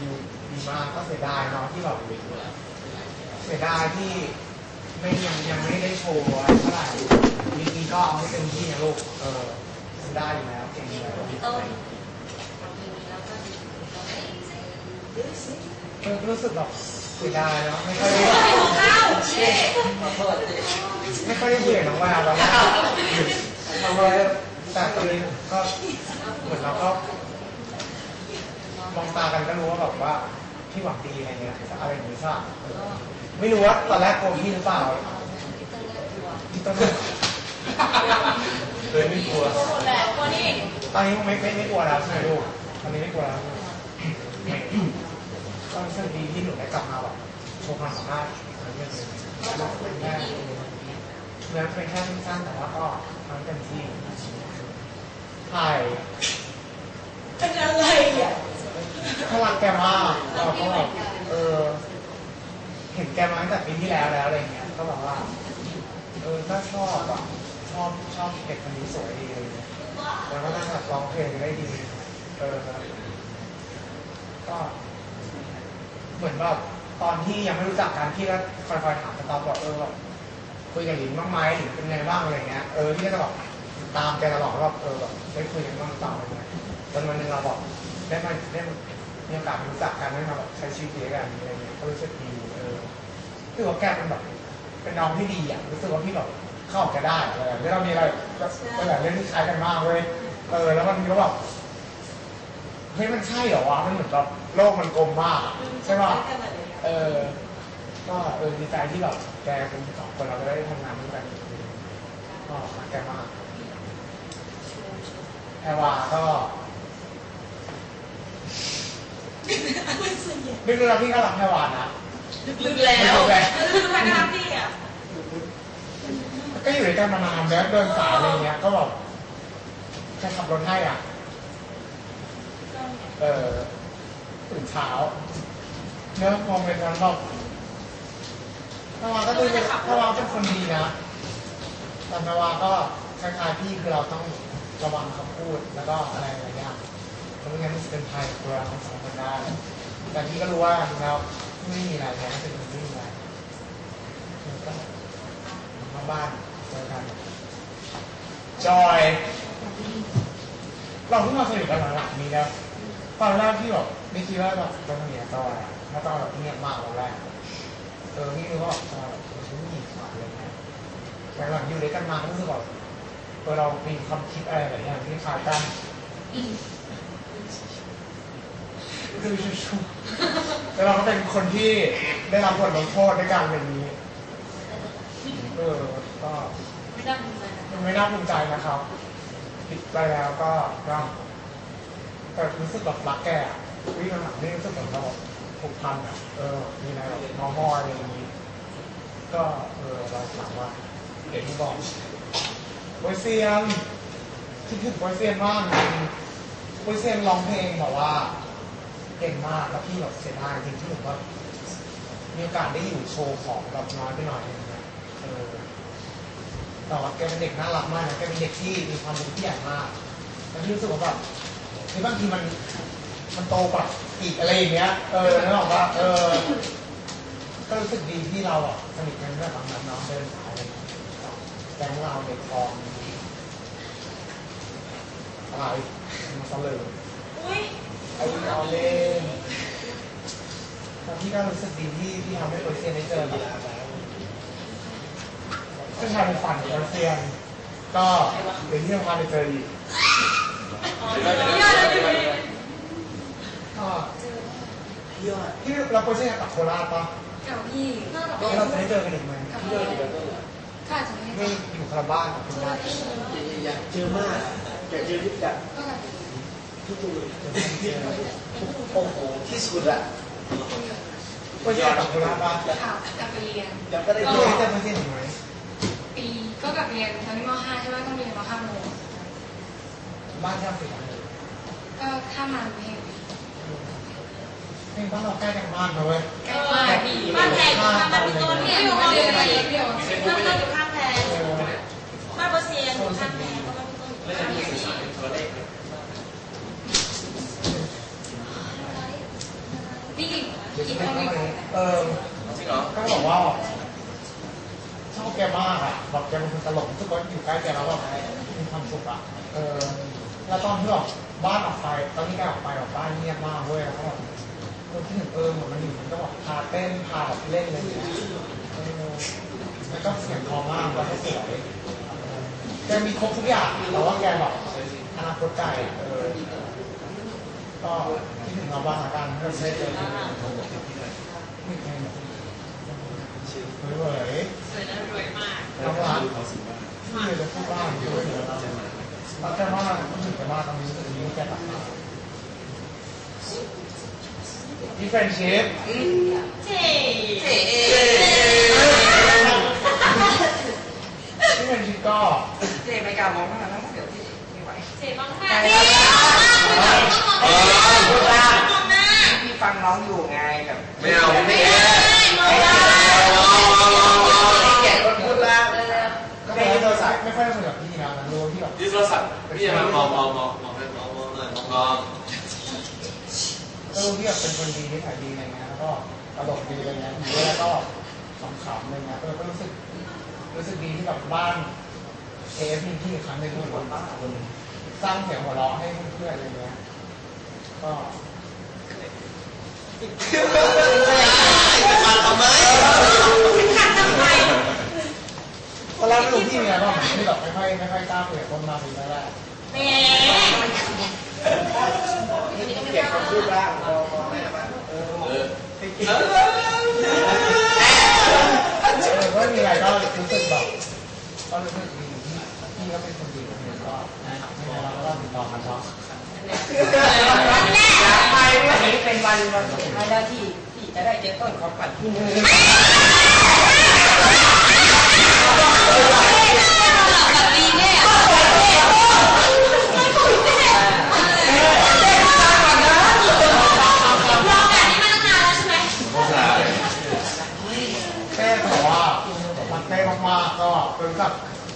ดีดีมากก็เสียดายเนาะที่แบบเสียดายที่ไม่ยังยังไม่ได้โชว์อะไรเท่าไหร่จริงๆก็เอาให้เต็มที่นะลูกเออทำได้อยู่แล้วเก่งอยู่แล้วต้นปีนี้แล้วก็ดีเออรู้สึกแบบเสียดายเนาะไม่ค่อยได้ไม่ค่อยได้คุยกับน้องวาวแล้วทำไมแต่คือก็เหมือนเราก็ มองตากันก็รู้ว่าแบบว่าพี่หวังดีอะไรเงี้ยอะไรอย่างนี้ใช่ปะเออไม่รู้ว่าตอนแรกโกรธพี่หรือเปล่าพี่ต้นเลือกตัวพี่ต้นเคยไม่กลัวแหละคนนี้ตอนนี้ไม่ไม่ไม่กลัวแล้วใช่ไหมลูกตอนนี้ไม่กลัวแล้วก็รู้สึกดีที่หนูได้กลับมาแบบโชว์ความสามารถอีกครั้งหนึ่งเป็นแค่เนื้อเป็นแค่สั้นๆแต่ว่าก็ทำเต็มที่ถ่ายเป็นอะไร แกมากเราก็แบบเออ เห็นแกมาตั้งแต่ปีที่แล้วแล้วอะไรเงี้ย ก็แบบว่า เออก็ชอบอะ ชอบชอบเด็กคนนี้สวยดีอะไรเงี้ยแล้วก็น่าจะร้องเพลงได้ดี เออ ก็ เหมือนแบบตอนที่ยังไม่รู้จักกันพี่ก็คอยๆถามสตอปบอกเออแบบคุยกับหลินบ้างไหมหรือเป็นไงบ้างอะไรเงี้ย เออพี่ก็จะแบบตามแกตลอดว่าแบเออแบบได้คุยกันบ้างหรือเปล่าอะไรเงี้ยจนวันหนึงเราบอกได้มาได้มี โอกาสรู้จักกันได้มาแบบใช้ชีวิตด้วยกันอะไรเงี้ยก็รู้สึกดีเออรู้สึกว่าแกเป็นแบบเป็นน้องที่ดีอะรู้สึกว่าพี่แบบเข้ากับแกได้อะไรแบบนี้เรามีอะไรก็เออเรื่องที่คล้ายกันมากเว้ยเออ แล้วมันก็แบบเฮ้ยมันใช่เหรอวะมันเหมือนแบบโลกมันกลมมากอะใช่ป่ะเออ ก็เออดีใจที่แบบแกเป็นสองคนเราได้ทำงานด้วยกันก็รักแกมากแพรวาก็ ไม่รู้นะพี่ก็รักแพรวานะลึกแล้วลึกไปนะครับพี่อะก็อยู่ด้วยกันมานานแล้วเดินสายอะไรเงี้ย ก็แบบใครขับรถให้อะ เออตื่นเช้าเนื้อะมองเป็นวันแบบแพรวาก็ดูเป็นแพรวาเป็นคนดีนะแต่แพรวาก็คล้ายๆพี่คือเราต้องระวังคำพูดแล้วก็อะไรอะไร เงี้ยเพราะไม่งั้นมันจะเป็นภัยตัวเราทั้งสองคนได้แต่พี่ก็รู้ว่าจริงๆแล้วไม่มีอะไรแค่เป็นคนไม่มีอะไรก็มาบ้านเจอกันจอยเราเพิ่งมาสนิทกันหลังๆนี้นะตอนแรกพี่แบบไม่คิดว่าแบบจะสนิทกับจอยอะเพราะจอยแบบเงียบมากตอนแรกเออพี่รู้ว่าจอยแบบเออฉันไม่มีความอะไรเงี้ยแต่หลังอยู่ด้วยกันมารู้สึกแบบเออเรามีความคิดอะไรหลายอย่างที่คล้ายกัน คือชูแล้วเราก็เป็นคนที่ได้รับบทลงโทษในการเป็นอย่างนี้ เออ ก็ไม่ได้ภูมิใจนะมันไม่น่าภูมิใจนะครับผิดไปแล้วก็ก็แต่รู้สึกแบบรักแกอะวิ่งหลังนี่รู้สึกเหมือนเราแบบผูกพันอะ เออ มีอะไรแบบมอมอยอะไรอย่างนี้ ก็เออเราถามว่าเด็กที่บอกโปรยเซียนคิดถึงโปรยเซียนมากจริงโปรยเซียนร้องเพลงแบบว่า เก่งมากแล้วพี่แบบเสียดายจริงที่ผมว่ามีโอกาสได้อยู่โชว์ของแบบน้อยไปหน่อยนึงนะ เออแต่ว่าแกเป็นเด็กน่ารักมากนะแกเป็นเด็กที่มีความรู้ที่ใหญ่มากแล้วพี่รู้สึกว่าแบบคือบางทีมัน มันโตกว่าอีกอะไรอย่างเงี้ย เออนึกออกปะเออ ก็รู้สึกดีที่เราอะสนิทกันแบบบางนั้นเนาะเดินสายเงี้ยแก๊งเราเด็กคลองอะไรมาซะเลออุ้ย ไอ้เอาเล่นแล้วพี่ก็รู้สึกดีที่ที่ทำให้โปรเซียนได้เจอแบบเส้นทางในฝันของโปรเซียน ก็เป็นที่ทำงานไปเจออีกยอดเลยดิก็ที่เราโปรเซียนกลับโคราชปะกับพี่แล้เราจะได้เจอกันอีกไหมกับพี่ค่ะจะไม่อยู่คนละบ้านกับคุณยายอยากเจอมากอยากเจอที่แบ บก็กับทุกคนโอ้โหที่สุดอะโปรเซียนกลับโคราชปะข่าวกับไปเรียนอยากก็ได้ได้เจอเจอโปเซียนไหมปีก็กับเรียนตอนนี้ม .5 ใช่ไหมต้องเรียนม .5 โมงบ้านช่างสิกันก็ข้ามมาเพลงบ้านเราใกล้กันมากนะเว้ยใกล้มากพี่บ้านแพงข้างบ้านพี่ต้นเนี่ยอยู่มาข้างเรียนแพมางเดียวบ้านต้นอยู่ข้างแพงบ้านเปอร์เซียนอยู่ข้างแพงบ้านพี่ต้นอยู่ข้างแพง คิดว่ามีใครเออจริงเหรอก็บอกว่าชอบแกมากอะแบบแกเป็นคนตลกทุกคนอยู่ใกล้แกแล้วแบบมีความสุขอะเออแล้วตอนที่แบบบ้านออกไป ตอนที่แกออกไปแบบบ้านเงียบมากเว้ยแล้วก็แบบเออที่หนึ่งเออเหมือนมันอยู่มันก็แบบพาเต้นพาแบบเล่นอะไรอย่างเงี้ยแล้วก็เสียงทองมากแล้วก็สวยแกมีครบทุกอย่างแต่ว่าแกแบบอนาคตไกลเก็ที่ถึงเราบ้างละกันก็ใช้เจอที่ไม่เคยเฮ้ยเว้ยสวยและรวยมากน้องรักที่เลยจะพูดบ้างด้วยเหรอเราตั้งแต่ว่าต้องถึงแต่ว่าตรงนี้ตรงนี้แกตัดมาที่แฟนชิพเจ๊ที่แฟนชิพก็เจไม่กล้ามองข้างหลังเดี๋ยวพี่ไม่ไหวเจ๊บ้างค่ะเออพูดล่าง พี่ฟังน้องอยู่ไงแบบไม่เอาไม่ไม่เอาให้เกียรติคนพูดล่างก็ไม่ได้โทรศัพท์ไม่ค่อยได้คุยกับพี่นะรู้ที่แบบที่โทรศัพท์พี่จะมามองมองมองมองมองมองหน่อยมองมองก็รู้ที่แบบเป็นคนดีที่ถ่ายดีอะไรเงี้ยแล้วก็ตลกดีอะไรเงี้ยอยู่ด้วยแล้วก็ขำๆอะไรเงี้ยก็รู้สึกรู้สึกดีที่แบบบ้านเอฟมีที่อีกครั้งหนึ่งที่คนบ้านคนสร้างเสียงหัวเราะให้เพื่อนๆอะไรเงี้ย ก็มาทำไมตอนแรกไม่รู้พี่มีอะไรบ้างที่แบบไม่ค่อยไม่ค่อยกล้าคุยกับคนมาคุยแรกแหมเกียรติคนพูดล่างมองมองไม่ได้มาเออเออๆเออก็มีอะไรก็รู้สึกแบบก็รู้สึกดีที่พี่ก็เป็นคนดีคนหนึงก็ไม่เป็นไรเราก็ติดต่อกันเนาะไปวัน นี้เป็นวันวันสุดท้ายแล้วที่ที่จะได้เจอต้นของขวัญที่มือแบบนี้เนี่ยรอแบบนี้มาตั้งนานแล้วใช่ไหมภาษาเต้บอกว่ามันเต้มากๆก็เป็นกับ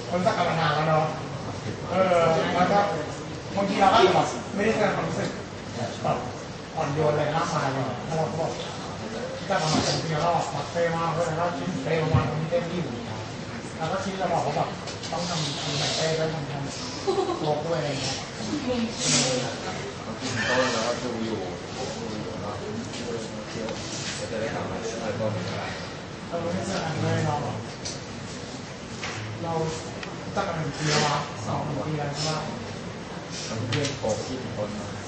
เป็นกักานแล้วเนาะเออแล้วก็บางทีเราก็แบบไม่ได้แสดงความรู้สึกแบบ อ่อนโยนอะไรมากมายเลยเพราะเราก็บอกจะทำมาเป็นปีแล้วมักเต้มากเพราะฉะนั้นก็คิดเต้ประมาณตรงที่เต้ที่อยู่แล้วก็คิดจะบอกว่าแบบต้องทำทีมเต้ด้วยทำทำโลกด้วยอะไรเงี้ยต้นแล้วก็ดูอยู่ดูอยู่เนาะเที่ยวก็จะได้ทำมาช่วยต้นอะไรเราไม่ได้เจอกันเลยเราแบบเราจักกันเป็นปีแล้ววะสองปีแล้วใช่ไหมทำเพื่อนโกงที่คนมา